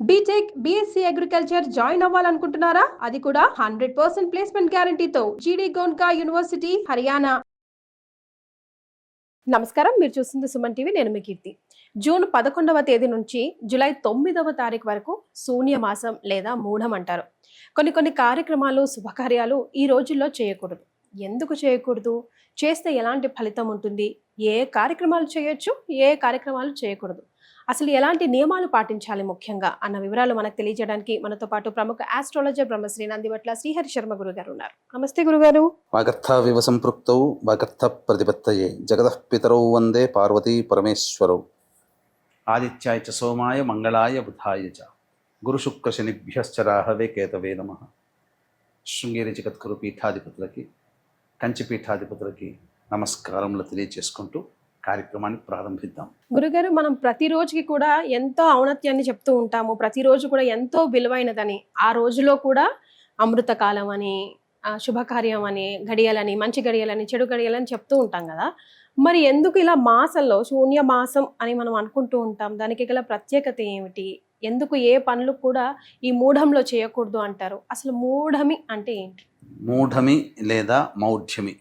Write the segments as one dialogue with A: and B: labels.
A: BTech BSc agriculture join అవ్వాలనుకుంటున్నారా? అది కూడా హండ్రెడ్ పర్సెంట్ ప్లేస్మెంట్ గ్యారంటీతో జీడీ గోన్కా యూనివర్సిటీ హర్యానా నమస్కారం. మీరు చూస్తుంది సుమన్ టీవీ నేను మీ కీర్తి. జూన్ పదకొండవ తేదీ నుంచి జూలై తొమ్మిదవ తారీఖు వరకు శూన్య మాసం లేదా మూఢం అంటారు. కొన్ని కొన్ని కార్యక్రమాలు శుభకార్యాలు ఈ రోజుల్లో చేయకూడదు. ఎందుకు చేయకూడదు? చేస్తే ఎలాంటి ఫలితం ఉంటుంది? ఏ కార్యక్రమాలు చేయొచ్చు? ఏ కార్యక్రమాలు చేయకూడదు? అసలు ఎలాంటి నియమాలు పాటించాలి ముఖ్యంగా అన్న వివరాలు మనకు తెలియజేయడానికి మనతో పాటు ప్రముఖ ఆస్ట్రాలజర్ బ్రహ్మశ్రీ నందివట్ల శ్రీహరి శర్మ గురుగారు ఉన్నారు. నమస్తే గురుగారు.
B: వాగర్థావివ సంపృక్తౌ వాగర్థ ప్రతిపత్తయే. జగతః పితరౌ వందే పార్వతీ పరమేశ్వరౌ. ఆదిత్యాయ చ సోమాయ మంగళాయ బుధాయ చ. గురుశుక్రశనిభ్యశ్చ రాహవే కేతవే నమ. శృంగేరి జగద్గురు పీఠాధిపతులకి కంచి పీఠాధిపతులకి నమస్కారములు తెలియజేసుకుంటూ కార్యక్రమాన్ని ప్రారంభిద్దాం.
A: గురుగారు మనం ప్రతిరోజుకి కూడా ఎంతో ఔన్నత్యాన్ని చెప్తూ ఉంటాము. ప్రతిరోజు కూడా ఎంతో విలువైనదని ఆ రోజులో కూడా అమృత కాలం అని శుభకార్యం అని గడియలని మంచి గడియలని చెడు గడియలని చెప్తూ ఉంటాం కదా. మరి ఎందుకు ఇలా మాసంలో శూన్య మాసం అని మనం అనుకుంటూ ఉంటాం? దానికి గల ప్రత్యేకత ఏమిటి? ఎందుకు ఏ పనులు కూడా ఈ మూఢంలో చేయకూడదు అంటారు? అసలు మూఢమి అంటే ఏంటి?
B: మూఢమి లేదా మౌఢ్యమి?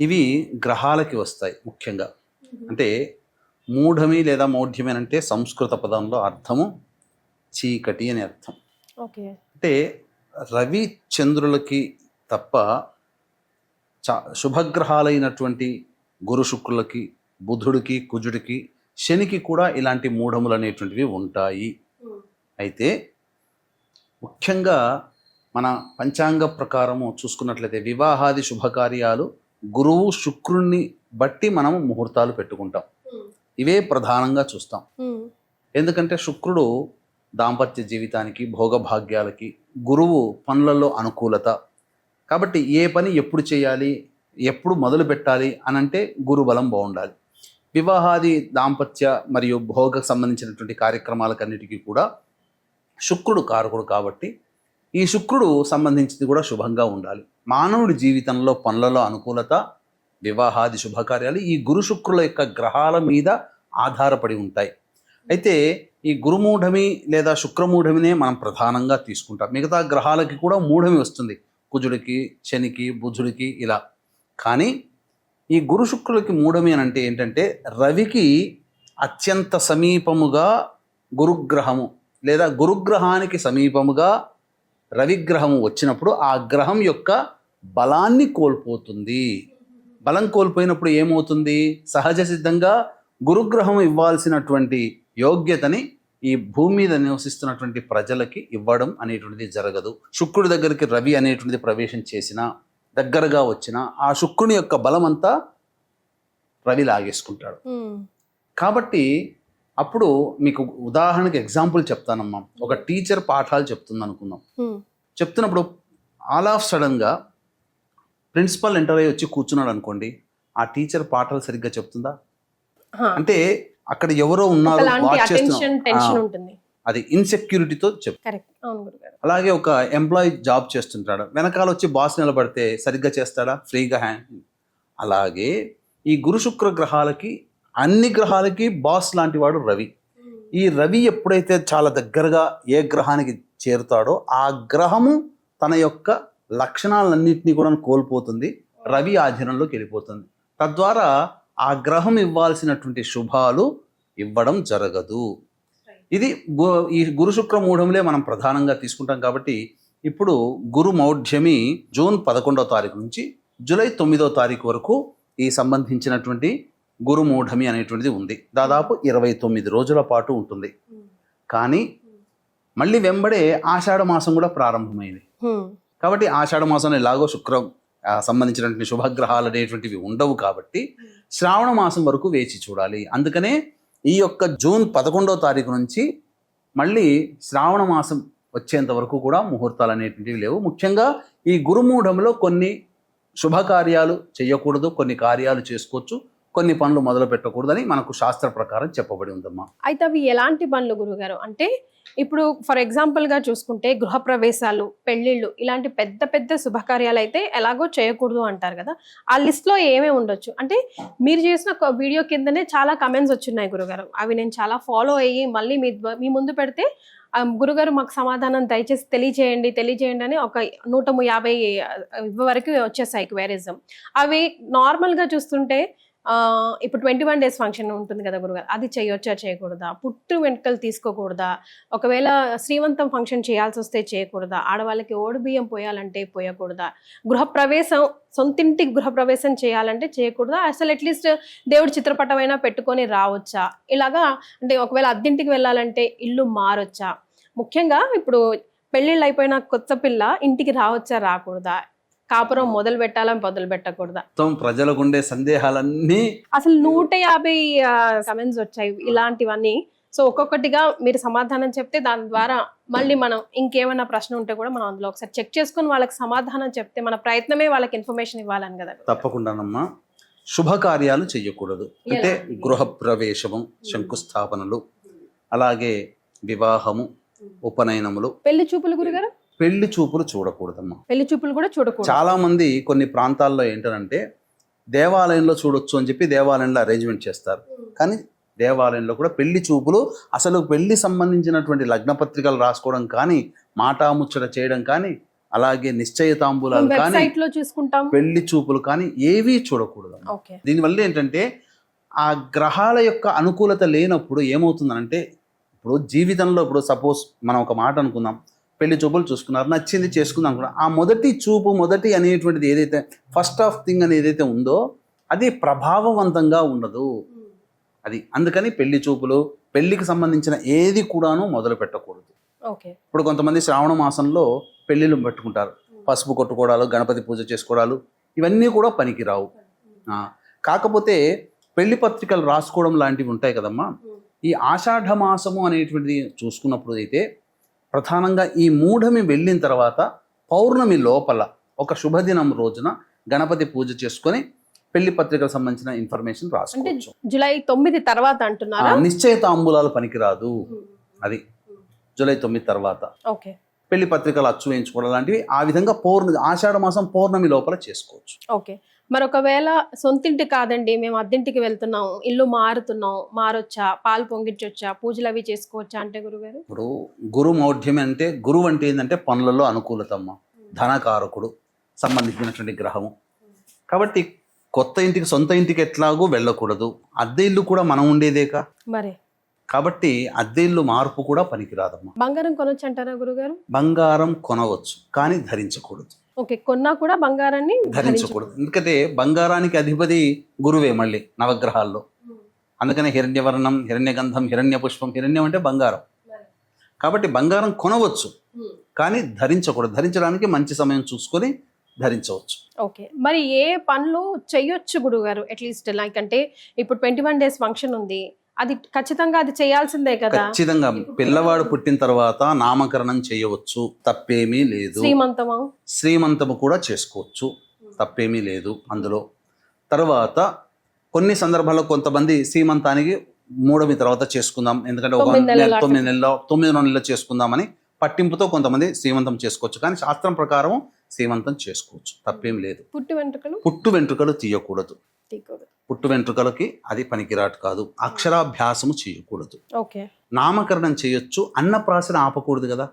B: ఇవి గ్రహాలకి వస్తాయి ముఖ్యంగా. అంటే మూఢమి లేదా మౌఢ్యమి అని అంటే సంస్కృత పదంలో అర్థము చీకటి అని అర్థం. అంటే రవి చంద్రులకి తప్ప చా శుభగ్రహాలైనటువంటి గురు శుక్రులకి బుధుడికి కుజుడికి శనికి కూడా ఇలాంటి మూఢములు అనేటువంటివి ఉంటాయి. అయితే ముఖ్యంగా మన పంచాంగ ప్రకారము చూసుకున్నట్లయితే వివాహాది శుభకార్యాలు గురువు శుక్రుణ్ణి బట్టి మనం ముహూర్తాలు పెట్టుకుంటాం. ఇవే ప్రధానంగా చూస్తాం. ఎందుకంటే శుక్రుడు దాంపత్య జీవితానికి భోగభాగ్యాలకి గురువు పనులలో అనుకూలత. కాబట్టి ఏ పని ఎప్పుడు చేయాలి ఎప్పుడు మొదలు పెట్టాలి అని అంటే గురుబలం బాగుండాలి. వివాహాది దాంపత్య మరియు భోగ సంబంధించినటువంటి కార్యక్రమాలకన్నిటికీ కూడా శుక్రుడు కారకుడు కాబట్టి ఈ శుక్రుడు సంబంధించింది కూడా శుభంగా ఉండాలి. మానవుడి జీవితంలో పనులలో అనుకూలత వివాహాది శుభకార్యాలు ఈ గురు శుక్రుల యొక్క గ్రహాల మీద ఆధారపడి ఉంటాయి. అయితే ఈ గురుమూఢమి లేదా శుక్రమూఢమినే మనం ప్రధానంగా తీసుకుంటాం. మిగతా గ్రహాలకి కూడా మూఢమి వస్తుంది. కుజుడికి శనికి బుధుడికి ఇలా. కానీ ఈ గురు శుక్రులకి మూఢమి అని అంటే ఏంటంటే రవికి అత్యంత సమీపముగా గురుగ్రహము లేదా గురుగ్రహానికి సమీపముగా రవిగ్రహము వచ్చినప్పుడు ఆ గ్రహం యొక్క బలాన్ని కోల్పోతుంది. బలం కోల్పోయినప్పుడు ఏమవుతుంది? సహజ సిద్ధంగా గురుగ్రహం ఇవ్వాల్సినటువంటి యోగ్యతని ఈ భూమి మీద నివసిస్తున్నటువంటి ప్రజలకి ఇవ్వడం అనేటువంటిది జరగదు. శుక్రుడి దగ్గరికి రవి అనేటువంటిది ప్రవేశం చేసిన దగ్గరగా వచ్చిన ఆ శుక్రుని యొక్క బలం అంతా రవి లాగేసుకుంటాడు. కాబట్టి అప్పుడు మీకు ఉదాహరణకి ఎగ్జాంపుల్ చెప్తానమ్మా. ఒక టీచర్ పాఠాలు చెప్తుంది అనుకుందాం చెప్తున్నప్పుడు ఆల్ ఆఫ్ సడన్గా ప్రిన్సిపల్ ఎంటర్ అయ్యి వచ్చి కూర్చున్నాడు అనుకోండి ఆ టీచర్ పాఠాలు సరిగ్గా చెప్తుందా. అంటే అక్కడ ఎవరో ఉన్నారు వాచ్ చేస్తున్నారు. అది ఇన్సెక్యూరిటీతో చెప్
A: కరెక్ట్ అవును గురుగారు.
B: అలాగే ఒక ఎంప్లాయీ జాబ్ చేస్తుంటాడు? వెనకాల వచ్చి బాస్ నిలబడితే సరిగ్గా చేస్తాడా? ఫ్రీగా హ్యాండ్. అలాగే ఈ గురు శుక్ర గ్రహాలకి అన్ని గ్రహాలకి బాస్ లాంటి వాడు రవి. ఈ రవి ఎప్పుడైతే చాలా దగ్గరగా ఏ గ్రహానికి చేరుతాడో ఆ గ్రహము తన యొక్క లక్షణాలన్నింటినీ కూడా కోల్పోతుంది రవి ఆధీనంలోకి వెళ్ళిపోతుంది. తద్వారా ఆ గ్రహం ఇవ్వాల్సినటువంటి శుభాలు ఇవ్వడం జరగదు. ఇది గు- ఈ గురు శుక్ర మూఢములే మనం ప్రధానంగా తీసుకుంటాం కాబట్టి ఇప్పుడు గురు మౌఢ్యమి జూన్ పదకొండవ తారీఖు నుంచి జూలై తొమ్మిదో తారీఖు వరకు ఈ సంబంధించినటువంటి గురు మూఢమి అనేటువంటిది ఉంది. దాదాపు ఇరవై తొమ్మిది రోజుల పాటు ఉంటుంది. కానీ మళ్ళీ వెంబడే ఆషాఢ మాసం కూడా ప్రారంభమైంది. కాబట్టి ఆషాఢ మాసంలో ఎలాగో శుక్రం సంబంధించినటువంటి శుభగ్రహాలు అనేటువంటివి ఉండవు కాబట్టి శ్రావణ మాసం వరకు వేచి చూడాలి. అందుకనే ఈ యొక్క జూన్ పదకొండవ తారీఖు నుంచి మళ్ళీ శ్రావణ మాసం వచ్చేంత వరకు కూడా ముహూర్తాలు అనేటువంటివి లేవు. ముఖ్యంగా ఈ గురుమూఢంలో కొన్ని శుభకార్యాలు చేయకూడదు కొన్ని కార్యాలు చేసుకోవచ్చు. కొన్ని పనులు మొదలు పెట్టకూడదని మనకు శాస్త్ర ప్రకారం చెప్పబడి ఉందమ్మా.
A: అయితే అవి ఎలాంటి పనులు గురుగారు? అంటే ఇప్పుడు ఫర్ ఎగ్జాంపుల్గా చూసుకుంటే గృహప్రవేశాలు పెళ్ళిళ్ళు ఇలాంటి పెద్ద పెద్ద శుభకార్యాలు అయితే ఎలాగో చేయకూడదు అంటారు కదా. ఆ లిస్ట్లో ఏమేమి ఉండొచ్చు? అంటే మీరు చేసిన ఒక వీడియో కిందనే చాలా కమెంట్స్ వచ్చున్నాయి గురుగారు. అవి నేను చాలా ఫాలో అయ్యి మళ్ళీ మీ మీ ముందు పెడితే ఆ, గురుగారు మాకు సమాధానం దయచేసి తెలియజేయండి తెలియజేయండి అని ఒక నూట యాభై వరకు వచ్చేసాయి క్వేరిజం అవి నార్మల్గా చూస్తుంటే ఇప్పుడు ట్వంటీ వన్ డేస్ ఫంక్షన్ ఉంటుంది కదా గురుగారు అది చేయొచ్చా చేయకూడదా? పుట్టు వెంటకలు తీసుకోకూడదా? ఒకవేళ శ్రీవంతం ఫంక్షన్ చేయాల్సి వస్తే చేయకూడదా? ఆడవాళ్ళకి ఓడి బియ్యం పోయాలంటే పోయకూడదా? గృహప్రవేశం సొంతింటికి గృహప్రవేశం చేయాలంటే చేయకూడదా? అసలు అట్లీస్ట్ దేవుడి చిత్రపటమైనా పెట్టుకొని రావచ్చా? ఇలాగా అంటే ఒకవేళ అద్దింటికి వెళ్ళాలంటే ఇల్లు మారొచ్చా? ముఖ్యంగా ఇప్పుడు పెళ్ళిళ్ళు అయిపోయిన కొత్త పిల్ల ఇంటికి రావచ్చా రాకూడదా? కాపురం మొదలు పెట్టాలా మొదలు పెట్టకూడదా?
B: మొత్తం ప్రజలకు ఉండే సందేహాలన్నీ
A: అసలు నూట యాభై కమెంట్స్ వచ్చాయి ఇలాంటివన్నీ. సో ఒక్కొక్కటిగా మీరు సమాధానం చెప్తే దాని ద్వారా మళ్ళీ మనం ఇంకేమైనా ప్రశ్న ఉంటే కూడా మనం అందులో ఒకసారి చెక్ చేసుకొని వాళ్ళకి సమాధానం చెప్తే మన ప్రయత్నమే వాళ్ళకి ఇన్ఫర్మేషన్ ఇవ్వాలని కదా.
B: తప్పకుండానమ్మా. శుభకార్యాలు చేయకూడదు అంటే
A: ఎలాంటివి?
B: గృహప్రవేశము శంకుస్థాపనలు అలాగే వివాహము ఉపనయనములు.
A: పెళ్ళి చూపులు గురుగారు?
B: పెళ్ళి చూపులు చూడకూడదమ్మా.
A: పెళ్ళి చూపులు కూడా చూడకూడదు.
B: చాలా మంది కొన్ని ప్రాంతాల్లో ఏంటంటే దేవాలయంలో చూడొచ్చు అని చెప్పి దేవాలయంలో అరేంజ్మెంట్ చేస్తారు. కానీ దేవాలయంలో కూడా పెళ్ళి చూపులు అసలు పెళ్ళి సంబంధించినటువంటి లగ్న పత్రికలు రాసుకోవడం కానీ మాటాముచ్చట చేయడం కానీ అలాగే నిశ్చయితాంబూలాలు కానీ
A: వెబ్సైట్లో చూసుకుంటాం.
B: పెళ్ళి చూపులు కానీ ఏవీ చూడకూడదు దీనివల్ల ఏంటంటే ఆ గ్రహాల యొక్క అనుకూలత లేనప్పుడు ఏమవుతుందంటే ఇప్పుడు జీవితంలో ఇప్పుడు సపోజ్ మనం ఒక మాట అనుకుందాం. పెళ్ళి చూపులు చూసుకున్నారు నచ్చింది చేసుకుందాం అనుకున్నాం ఆ మొదటి చూపు మొదటి అనేటువంటిది ఏదైతే ఫస్ట్ ఆఫ్ థింగ్ అనేది ఏదైతే ఉందో అది ప్రభావవంతంగా ఉండదు. అది అందుకని పెళ్ళి చూపులు పెళ్ళికి సంబంధించిన ఏది కూడాను మొదలు పెట్టకూడదు.
A: ఓకే.
B: ఇప్పుడు కొంతమంది శ్రావణ మాసంలో పెళ్ళిళ్ళు పెట్టుకుంటారు. పసుపు కొట్టుకోవడాలు గణపతి పూజ చేసుకోవడాలు ఇవన్నీ కూడా పనికిరావు. కాకపోతే పెళ్ళి పత్రికలు రాసుకోవడం లాంటివి ఉంటాయి కదమ్మా. ఈ ఆషాఢ మాసము అనేటువంటిది చూసుకున్నప్పుడు అయితే ప్రధానంగా ఈ మూఢమి వెళ్ళిన తర్వాత పౌర్ణమి లోపల ఒక శుభదినం రోజున గణపతి పూజ చేసుకొని పెళ్ళి పత్రికలకు సంబంధించిన ఇన్ఫర్మేషన్ రాసుకోవచ్చు.
A: జూలై తొమ్మిది తర్వాత అంటున్నారా?
B: నిశ్చయితాంబూలాలు పనికిరాదు. అది జూలై తొమ్మిది తర్వాత.
A: ఓకే.
B: పెళ్ళి పత్రికలు అచ్చు వేయించుకోవడం లాంటివి ఆ విధంగా పౌర్ణమి ఆషాఢ మాసం పౌర్ణమి లోపల చేసుకోవచ్చు.
A: ఓకే. మరి ఒకవేళ సొంతింటి కాదండి మేము అద్దెంటికి వెళ్తున్నాం ఇల్లు మారుతున్నాం మారొచ్చా పాలు పొంగించొచ్చా పూజలు అవి చేసుకోవచ్చా అంటే గురుగారు?
B: ఇప్పుడు గురు మౌఢ్యం అంటే గురువు అంటే ఏంటంటే పనులలో అనుకూలతమ్మ ధనకారకుడు సంబంధించినటువంటి గ్రహము. కాబట్టి కొత్త ఇంటికి సొంత ఇంటికి ఎట్లాగూ వెళ్ళకూడదు. అద్దె ఇల్లు కూడా మనం ఉండేదేకా?
A: మరి.
B: కాబట్టి అద్దె ఇల్లు మార్పు కూడా పనికిరాదమ్మా.
A: బంగారం కొనొచ్చు అంటారా గురుగారు?
B: బంగారం కొనవచ్చు కానీ ధరించకూడదు.
A: ఓకే కొన్నా కూడా బంగారాన్ని
B: ధరించకూడదు. ఎందుకంటే బంగారానికి అధిపతి గురువే మళ్ళీ నవగ్రహాల్లో. అందుకనే హిరణ్యవర్ణం హిరణ్యగంధం హిరణ్య పుష్పం హిరణ్యం అంటే బంగారం. కాబట్టి బంగారం కొనవచ్చు కానీ ధరించకూడదు. ధరించడానికి మంచి సమయం చూసుకొని ధరించవచ్చు.
A: ఓకే మరి ఏ పనులు చెయ్యొచ్చు గురుగారు? అట్లీస్ట్ లైక్ అంటే ఇప్పుడు ట్వంటీ వన్ డేస్ ఫంక్షన్ ఉంది. అది ఖచ్చితంగా అది చేయాల్సిందే కదా.
B: ఖచ్చితంగా పిల్లవాడు పుట్టిన తర్వాత నామకరణం చేయవచ్చు తప్పేమీ లేదు.
A: శ్రీమంతమా?
B: శ్రీమంతము కూడా చేసుకోవచ్చు తప్పేమీ లేదు అందులో. తర్వాత కొన్ని సందర్భాల్లో కొంతమంది శ్రీమంతానికి మూడమి తర్వాత చేసుకుందాం ఎందుకంటే ఒక
A: తొమ్మిది నెలలు
B: నెల- తొమ్మిది నెలలో చేసుకుందామని పట్టింపుతో కొంతమంది శ్రీమంతం చేసుకోవచ్చు. కానీ శాస్త్రం ప్రకారం శ్రీమంతం చేసుకోవచ్చు తప్పేం లేదు.
A: పుట్టి వెంట్రుకలు?
B: పుట్టు వెంట్రుకలు తీయకూడదు.
A: తీయకూడదు.
B: పుట్టు వెంట్రుకలకి అది పనికిరాటు కాదు. అక్షరాభ్యాసము చేయకూడదు. నామకరణం చేయొచ్చు. అన్నప్రాసన ఆపకూడదు కదా.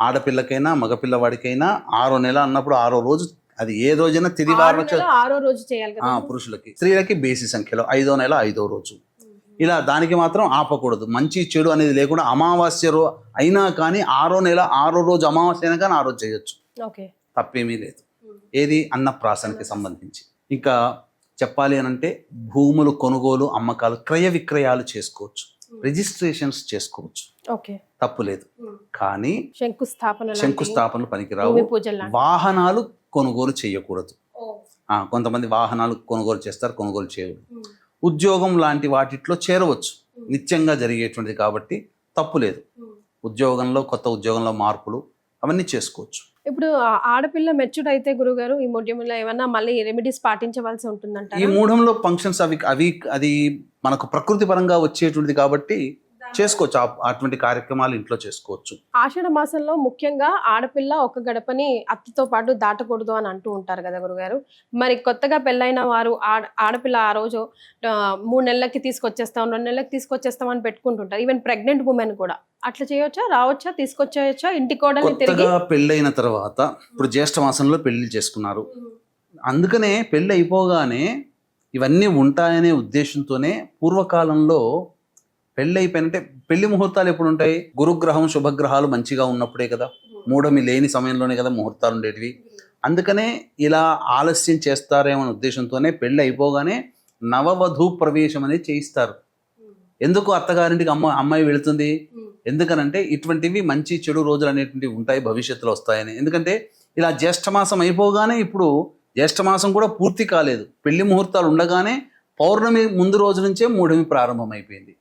B: ఆడపిల్లకైనా మగపిల్లవాడికైనా ఆరో నెల అన్నప్పుడు ఆరో రోజు అది ఏ రోజైనా తిది
A: ఆరు రోజు చేయాలి
B: పురుషులకి. స్త్రీలకి బేసి సంఖ్యలో ఐదో నెల ఐదో రోజు. ఇలా దానికి మాత్రం ఆపకూడదు. మంచి చెడు అనేది లేకుండా అమావాస్య రో అయినా కానీ ఆరో నెల ఆరో రోజు అమావాస్య అయినా కానీ ఆ రోజు చేయొచ్చు. తప్పేమీ లేదు. ఏది? అన్నప్రాసనకి సంబంధించి. ఇంకా చెప్పాలి అని అంటే భూములు కొనుగోలు అమ్మకాలు క్రయ విక్రయాలు చేసుకోవచ్చు. రిజిస్ట్రేషన్స్ చేసుకోవచ్చు.
A: ఓకే.
B: తప్పు లేదు. కానీ
A: శంకుస్థాపన
B: శంకుస్థాపనలు పనికిరావు. వాహనాలు కొనుగోలు చేయకూడదు. కొంతమంది వాహనాలు కొనుగోలు చేస్తారు కొనుగోలు చేయకూడదు ఉద్యోగం లాంటి వాటిట్లో చేరవచ్చు. నిత్యంగా జరిగేటువంటిది కాబట్టి తప్పు లేదు. ఉద్యోగంలో కొత్త ఉద్యోగంలో మార్పులు అవన్నీ చేసుకోవచ్చు.
A: ఇప్పుడు ఆడపిల్ల మెచ్యూర్డ్ అయితే గురుగారు ఈ మూడ్యంలో ఏమన్నా మళ్ళీ రెమెడీస్ పాటించవలసి
B: ఈ మూఢంలో ఫంక్షన్స్ అవి అవి అది మనకు ప్రకృతి పరంగా వచ్చేటువంటిది కాబట్టి చేసుకోవచ్చు. అటువంటి కార్యక్రమాలు ఇంట్లో చేసుకోవచ్చు.
A: ఆషాఢ మాసంలో ముఖ్యంగా ఆడపిల్ల ఒక గడపని అత్తతో పాటు దాటకూడదు అని అంటూ ఉంటారు కదా గురుగారు. మరి కొత్తగా పెళ్ళైన వారు ఆడ ఆడపిల్ల ఆ రోజు మూడు నెలలకి తీసుకొచ్చేస్తాం రెండు నెలలకి తీసుకొచ్చేస్తాం అని పెట్టుకుంటుంటారు. ఈవెన్ ప్రెగ్నెంట్ ఉమెన్ కూడా. అట్లా చేయొచ్చా? రావచ్చా? తీసుకొచ్చేయచ్చా? ఇంటి కోడల్ని తిరిగి?
B: పెళ్ళైన తర్వాత ఇప్పుడు జ్యేష్ఠ మాసంలో పెళ్ళి చేసుకున్నారు. అందుకనే పెళ్ళి అయిపోగానే ఇవన్నీ ఉంటాయనే ఉద్దేశంతోనే పూర్వకాలంలో పెళ్ళి అయిపోయినంటే పెళ్ళి ముహూర్తాలు ఎప్పుడు ఉంటాయి గురుగ్రహం శుభగ్రహాలు మంచిగా ఉన్నప్పుడే కదా. మూఢమి లేని సమయంలోనే కదా ముహూర్తాలు ఉండేటివి. అందుకనే ఇలా ఆలస్యం చేస్తారేమనే ఉద్దేశంతోనే పెళ్ళి అయిపోగానే నవవధూ ప్రవేశం అనేది చేయిస్తారు. ఎందుకు అత్తగారింటికి అమ్మ అమ్మాయి వెళుతుంది? ఎందుకనంటే ఇటువంటివి మంచి చెడు రోజులు అనేటువంటివి ఉంటాయి భవిష్యత్తులో వస్తాయని. ఎందుకంటే ఇలా జ్యేష్ఠమాసం అయిపోగానే ఇప్పుడు జ్యేష్ఠమాసం కూడా పూర్తి కాలేదు. పెళ్ళి ముహూర్తాలు ఉండగానే పౌర్ణమి ముందు రోజు నుంచే మూఢమి ప్రారంభమైపోయింది.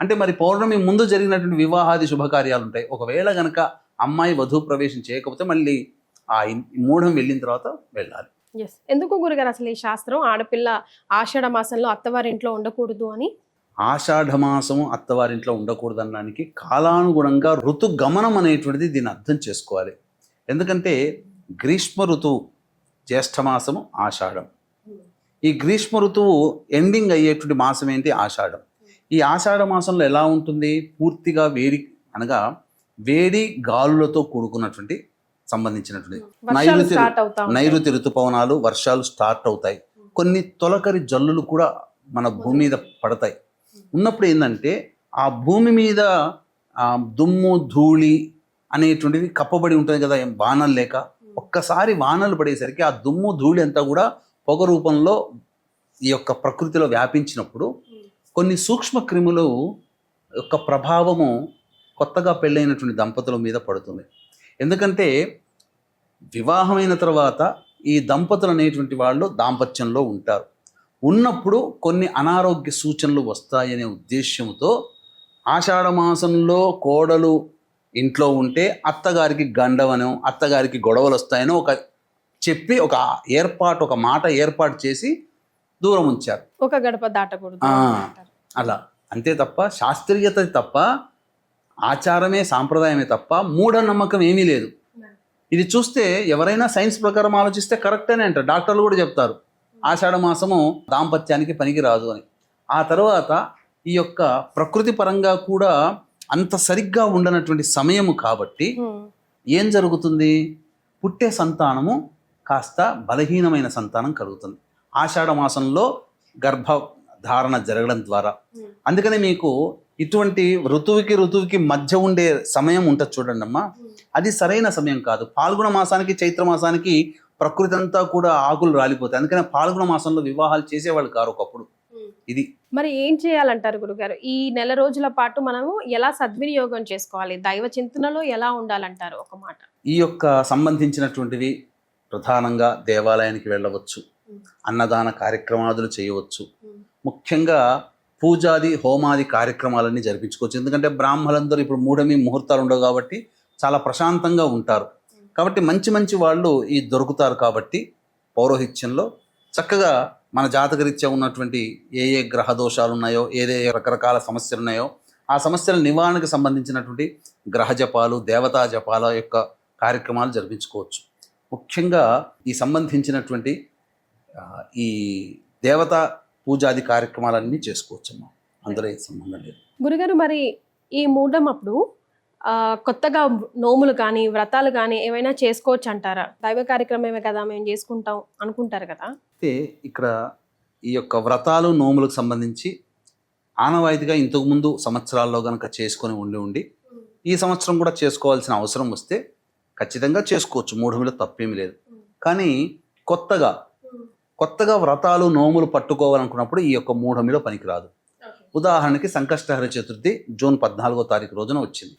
B: అంటే మరి పౌర్ణమి ముందు జరిగినటువంటి వివాహాది శుభకార్యాలు ఉంటాయి ఒకవేళ గనక అమ్మాయి వధూ ప్రవేశం చేయకపోతే మళ్ళీ ఆ మూఢం వెళ్ళిన తర్వాత వెళ్ళాలి.
A: ఎస్ ఎందుకు గురుగారు అసలు ఈ శాస్త్రం? ఆడపిల్ల ఆషాఢ మాసంలో అత్తవారి ఇంట్లో ఉండకూడదు అని?
B: ఆషాఢమాసము అత్తవారింట్లో ఉండకూడదనడానికి కాలానుగుణంగా ఋతు గమనం అనేటువంటిది దీన్ని అర్థం చేసుకోవాలి. ఎందుకంటే గ్రీష్మ ఋతువు జ్యేష్ఠమాసము ఆషాఢం. ఈ గ్రీష్మ ఋతువు ఎండింగ్ అయ్యేటువంటి మాసం ఏంటి ఆషాఢం. ఈ ఆషాఢ మాసంలో ఎలా ఉంటుంది? పూర్తిగా వేడి అనగా వేడి గాలులతో కూడుకున్నటువంటి సంబంధించినటువంటి నైరుతి. నైరుతి ఋతుపవనాలు వర్షాలు స్టార్ట్ అవుతాయి. కొన్ని తొలకరి జల్లులు కూడా మన భూమి మీద పడతాయి. ఉన్నప్పుడు ఏంటంటే ఆ భూమి మీద ఆ దుమ్ము ధూళి అనేటువంటివి కప్పబడి ఉంటుంది కదా ఏం వానలు లేక. ఒక్కసారి వానలు పడేసరికి ఆ దుమ్ము ధూళి అంతా కూడా పొగ రూపంలో ఈ యొక్క ప్రకృతిలో వ్యాపించినప్పుడు కొన్ని సూక్ష్మ క్రిములు యొక్క ప్రభావము కొత్తగా పెళ్ళైనటువంటి దంపతుల మీద పడుతుంది. ఎందుకంటే వివాహమైన తర్వాత ఈ దంపతులు అనేటువంటి వాళ్ళు దాంపత్యంలో ఉంటారు. ఉన్నప్పుడు కొన్ని అనారోగ్య సూచనలు వస్తాయనే ఉద్దేశ్యంతో ఆషాఢమాసంలో కోడలు ఇంట్లో ఉంటే అత్తగారికి గండవనం అత్తగారికి గొడవలు వస్తాయనో ఒక చెప్పి ఒక ఏర్పాటు ఒక మాట ఏర్పాటు చేసి దూరం ఉంచారు.
A: ఒక గడప దాటకూడదు.
B: అలా. అంతే తప్ప శాస్త్రీయత తప్ప ఆచారమే సాంప్రదాయమే తప్ప మూఢనమ్మకం ఏమీ లేదు. ఇది చూస్తే ఎవరైనా సైన్స్ ప్రకారం ఆలోచిస్తే కరెక్ట్ అని అంటారు. డాక్టర్లు కూడా చెప్తారు. ఆషాఢ మాసము దాంపత్యానికి పనికి రాదు అని. ఆ తర్వాత ఈ యొక్క ప్రకృతి పరంగా కూడా అంత సరిగ్గా ఉండనటువంటి సమయము కాబట్టి. ఏం జరుగుతుంది? పుట్టే సంతానము కాస్త బలహీనమైన సంతానం కలుగుతుంది. ఆషాఢ మాసంలో గర్భధారణ జరగడం ద్వారా. అందుకనే మీకు ఇటువంటి ఋతువుకి ఋతువుకి మధ్య ఉండే సమయం ఉంటుంది చూడండి అమ్మా. అది సరైన సమయం కాదు. పాల్గొన మాసానికి చైత్ర మాసానికి ప్రకృతి అంతా కూడా ఆకులు రాలిపోతాయి. అందుకనే పాల్గొన మాసంలో వివాహాలు చేసేవాళ్ళు కారు ఒకప్పుడు. ఇది.
A: మరి ఏం చేయాలంటారు గురుగారు? ఈ నెల రోజుల పాటు మనము ఎలా సద్వినియోగం చేసుకోవాలి? దైవ చింతనలో ఎలా ఉండాలంటారు? ఒక మాట.
B: ఈ యొక్క సంబంధించినటువంటివి ప్రధానంగా దేవాలయానికి వెళ్ళవచ్చు. అన్నదాన కార్యక్రమాదులు చేయవచ్చు. ముఖ్యంగా పూజాది హోమాది కార్యక్రమాలన్నీ జరిపించుకోవచ్చు. ఎందుకంటే బ్రాహ్మణులందరూ ఇప్పుడు మూడమి ముహూర్తాలు ఉండవు కాబట్టి చాలా ప్రశాంతంగా ఉంటారు. కాబట్టి మంచి మంచి వాళ్ళు ఈ దొరుకుతారు కాబట్టి పౌరోహిత్యంలో చక్కగా మన జాతకరీత్యా ఉన్నటువంటి ఏ ఏ గ్రహ దోషాలు ఉన్నాయో ఏదే రకరకాల సమస్యలు ఉన్నాయో ఆ సమస్యల నివారణకు సంబంధించినటువంటి గ్రహ జపాలు దేవతా జపాల యొక్క కార్యక్రమాలు జరిపించుకోవచ్చు. ముఖ్యంగా ఈ సంబంధించినటువంటి ఈ దేవతా పూజాది కార్యక్రమాలన్నీ చేసుకోవచ్చమ్మా. అందులో ఏ సంబంధం లేదు.
A: గురుగారు మరి ఈ మూఢం అప్పుడు కొత్తగా నోములు కానీ వ్రతాలు కానీ ఏమైనా చేసుకోవచ్చు అంటారా దైవ కార్యక్రమమే కదా మేము చేసుకుంటాం అనుకుంటారు కదా?
B: అయితే ఇక్కడ ఈ యొక్క వ్రతాలు నోములకు సంబంధించి ఆనవాయితీగా ఇంతకుముందు సంవత్సరాల్లో కనుక చేసుకొని ఉండి ఉండి ఈ సంవత్సరం కూడా చేసుకోవాల్సిన అవసరం వస్తే ఖచ్చితంగా చేసుకోవచ్చు. మూఢమిలో తప్పేమీ లేదు. కానీ కొత్తగా కొత్తగా వ్రతాలు నోములు పట్టుకోవాలనుకున్నప్పుడు ఈ యొక్క మూఢమిలో పనికిరాదు. ఉదాహరణకి సంకష్టహర చతుర్థి జూన్ పద్నాలుగో తారీఖు రోజున వచ్చింది.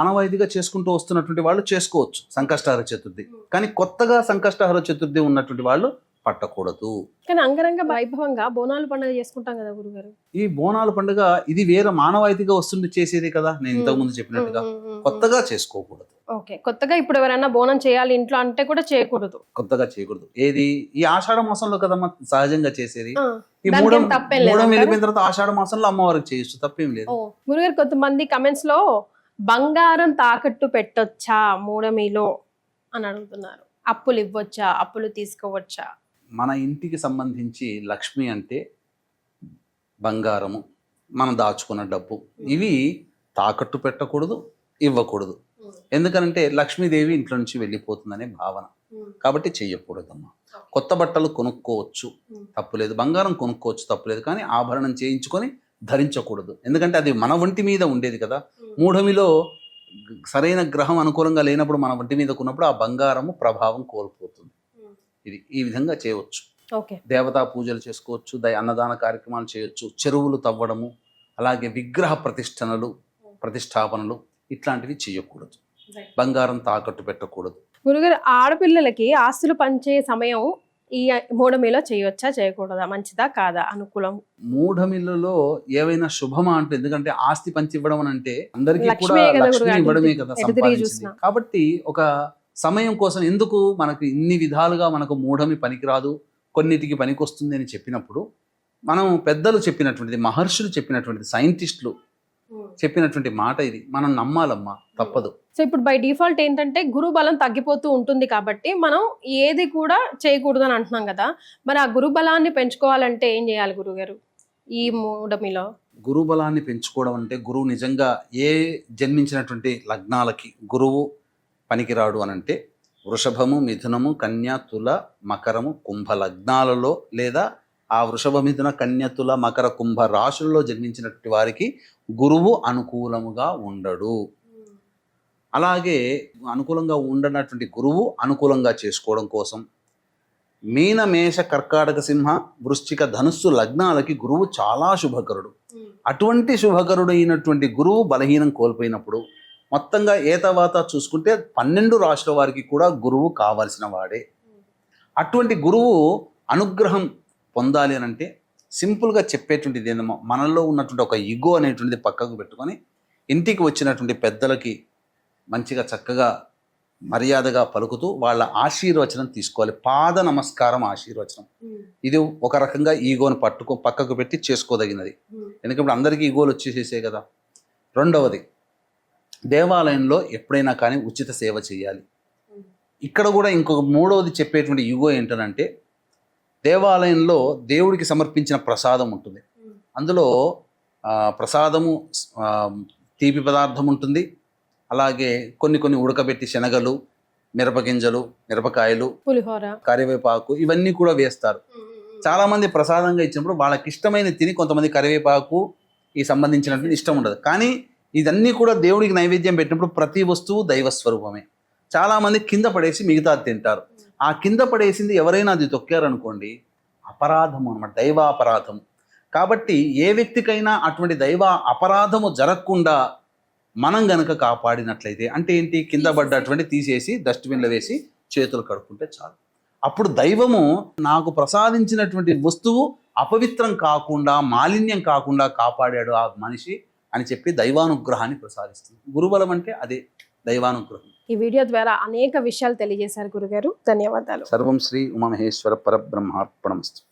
B: ఆనవాయితీగా చేసుకుంటూ వస్తున్నటువంటి వాళ్ళు చేసుకోవచ్చు సంకష్టహర చతుర్థి. కానీ కొత్తగా సంకష్టహర చతుర్థి ఉన్నటువంటి వాళ్ళు పట్టకూడదు.
A: కానీ అంగరంగ వైభవంగా బోనాలు పండుగ చేసుకుంటాం కదా గురుగారు.
B: ఈ బోనాల పండుగ ఇది వేరే మానవాయితీగా వస్తుంది చేసేది కదా నేను ఇంతకు ముందు చెప్పినట్టుగా. కొత్తగా చేసుకోకూడదు.
A: ఓకే కొత్తగా ఇప్పుడు ఎవరైనా బోనం చేయాలి ఇంట్లో అంటే కూడా చేయకూడదు.
B: కొత్తగా చేయకూడదు. ఏది? ఈ ఆషాఢ మాసంలో కదమ్మా సహజంగా చేసేది. ఈ మూడం
A: లేదు
B: మూడం? వెళ్ళిపోయిన తర్వాత ఆషాఢ మాసంలో అమ్మవారికి చేయొచ్చు తప్పేం లేదు.
A: గురుగారు కొంతమంది కమెంట్స్లో బంగారం తాకట్టు పెట్టొచ్చా మూడమిలో అని అడుగుతున్నారు. అప్పులు ఇవ్వచ్చా? అప్పులు తీసుకోవచ్చా?
B: మన ఇంటికి సంబంధించి లక్ష్మి అంటే బంగారము మనం దాచుకున్న డబ్బు. ఇవి తాకట్టు పెట్టకూడదు ఇవ్వకూడదు. ఎందుకనంటే లక్ష్మీదేవి ఇంట్లో నుంచి వెళ్ళిపోతుందనే భావన. కాబట్టి చెయ్యకూడదమ్మా. కొత్త బట్టలు కొనుక్కోవచ్చు. తప్పులేదు. బంగారం కొనుక్కోవచ్చు తప్పులేదు. కానీ ఆభరణం చేయించుకొని ధరించకూడదు. ఎందుకంటే అది మన ఒంటి మీద ఉండేది కదా. మూఢమిలో సరైన గ్రహం అనుకూలంగా లేనప్పుడు మన ఒంటి మీద కొన్నప్పుడు ఆ బంగారము ప్రభావం కోల్పోతుంది. ఇది ఈ విధంగా చేయవచ్చు.
A: ఓకే.
B: దేవతా పూజలు చేసుకోవచ్చు దయ అన్నదాన కార్యక్రమాలు చేయొచ్చు చెరువులు తవ్వడము అలాగే విగ్రహ ప్రతిష్టనలు ప్రతిష్టాపనలు ఇట్లాంటివి చేయకూడదు బంగారం తాకట్టు పెట్టకూడదు.
A: గురుగారు ఆడపిల్లలకి ఆస్తులు పంచే సమయం ఈ మూడమిలో చేయవచ్చా చేయకూడదా మంచిదా కాదా అనుకూలం?
B: మూఢమిల్లలో ఏవైనా శుభమా అంటే ఎందుకంటే ఆస్తి పంచి ఇవ్వడం అంటే అందరికీ కూడా
A: లక్ష్మే
B: ఇవ్వడమే కదా. కాబట్టి ఒక సమయం కోసం ఎందుకు మనకు ఇన్ని విధాలుగా మనకు మూఢమి పనికిరాదు కొన్నిటికి పనికొస్తుంది అని చెప్పినప్పుడు మనం పెద్దలు చెప్పినటువంటిది మహర్షులు చెప్పినటువంటిది సైంటిస్టులు చెప్పినటువంటి మాట ఇది. మనం నమ్మాలమ్మా తప్పదు.
A: సో ఇప్పుడు బై డిఫాల్ట్ ఏంటంటే గురు బలం తగ్గిపోతూ ఉంటుంది కాబట్టి మనం ఏది కూడా చేయకూడదు అని అంటున్నాం కదా మరి ఆ గురు బలాన్ని పెంచుకోవాలంటే ఏం చేయాలి గురుగారు? ఈ మూడమిలో
B: గురువు బలాన్ని పెంచుకోవడం అంటే గురువు నిజంగా ఏ జన్మించినటువంటి లగ్నాలకి గురువు పనికిరాడు అని అంటే వృషభము మిథునము కన్య తుల మకరము కుంభ లగ్నాలలో లేదా ఆ వృషభ మిథున కన్య తుల మకర కుంభ రాశుల్లో జన్మించినటువంటి వారికి గురువు అనుకూలముగా ఉండడు. అలాగే అనుకూలంగా ఉండనటువంటి గురువు అనుకూలంగా చేసుకోవడం కోసం మీన మేష కర్కాటక సింహ వృశ్చిక ధనుస్సు లగ్నాలకి గురువు చాలా శుభకరుడు. అటువంటి శుభకరుడు అయినటువంటి గురువు బలహీనం కోల్పోయినప్పుడు మొత్తంగా ఏ తర్వాత చూసుకుంటే పన్నెండు రాష్ట్ర వారికి కూడా గురువు కావలసిన వాడే. అటువంటి గురువు అనుగ్రహం పొందాలి అని అంటే సింపుల్గా చెప్పేటువంటిది ఏందమ్మా మనలో ఉన్నటువంటి ఒక ఇగో అనేటువంటిది పక్కకు పెట్టుకొని ఇంటికి వచ్చినటువంటి పెద్దలకి మంచిగా చక్కగా మర్యాదగా పలుకుతూ వాళ్ళ ఆశీర్వచనం తీసుకోవాలి. పాద నమస్కారం ఆశీర్వచనం. ఇది ఒక రకంగా ఈగోని పట్టుకో పక్కకు పెట్టి చేసుకోదగినది. ఎందుకంటే అందరికీ ఈగోలు వచ్చేసేసే కదా. రెండవది దేవాలయంలో ఎప్పుడైనా కానీ ఉచిత సేవ చేయాలి. ఇక్కడ కూడా ఇంకొక మూడవది చెప్పేటువంటి యుగో ఏంటనంటే దేవాలయంలో దేవుడికి సమర్పించిన ప్రసాదం ఉంటుంది. అందులో ప్రసాదము తీపి పదార్థం ఉంటుంది. అలాగే కొన్ని కొన్ని ఉడకబెట్టి శనగలు మిరపగింజలు మిరపకాయలు
A: పులిహోర.
B: కరివేపాకు ఇవన్నీ కూడా వేస్తారు. చాలా మంది ప్రసాదంగా ఇచ్చినప్పుడు వాళ్ళకి ఇష్టమైన తిని కొంతమంది కరివేపాకు ఈ సంబంధించినటువంటి ఇష్టం ఉండదు. కానీ ఇదన్నీ కూడా దేవుడికి నైవేద్యం పెట్టినప్పుడు ప్రతి వస్తువు దైవ స్వరూపమే. చాలామంది కింద పడేసి మిగతా తింటారు. ఆ కింద పడేసింది ఎవరైనా అది తొక్కారనుకోండి అపరాధం అనమాట దైవ అపరాధం కాబట్టి ఏ వ్యక్తికైనా అటువంటి దైవ అపరాధము జరగకుండా మనం గనక కాపాడినట్లయితే అంటే ఏంటి? కింద పడ్డటువంటి తీసేసి డస్ట్బిన్లో వేసి చేతులు కడుక్కుంటే చాలు. అప్పుడు దైవము నాకు ప్రసాదించినటువంటి వస్తువు అపవిత్రం కాకుండా మాలిన్యం కాకుండా కాపాడాడు ఆ మనిషి అని చెప్పి దైవానుగ్రహాన్ని ప్రసాదిస్తుంది. గురుబలం అంటే అదే దైవానుగ్రహం.
A: ఈ వీడియో ద్వారా అనేక విషయాలు తెలియజేశారు గురుగారు. ధన్యవాదాలు.
B: సర్వం శ్రీ ఉమామహేశ్వర పరబ్రహ్మార్పణమస్తు.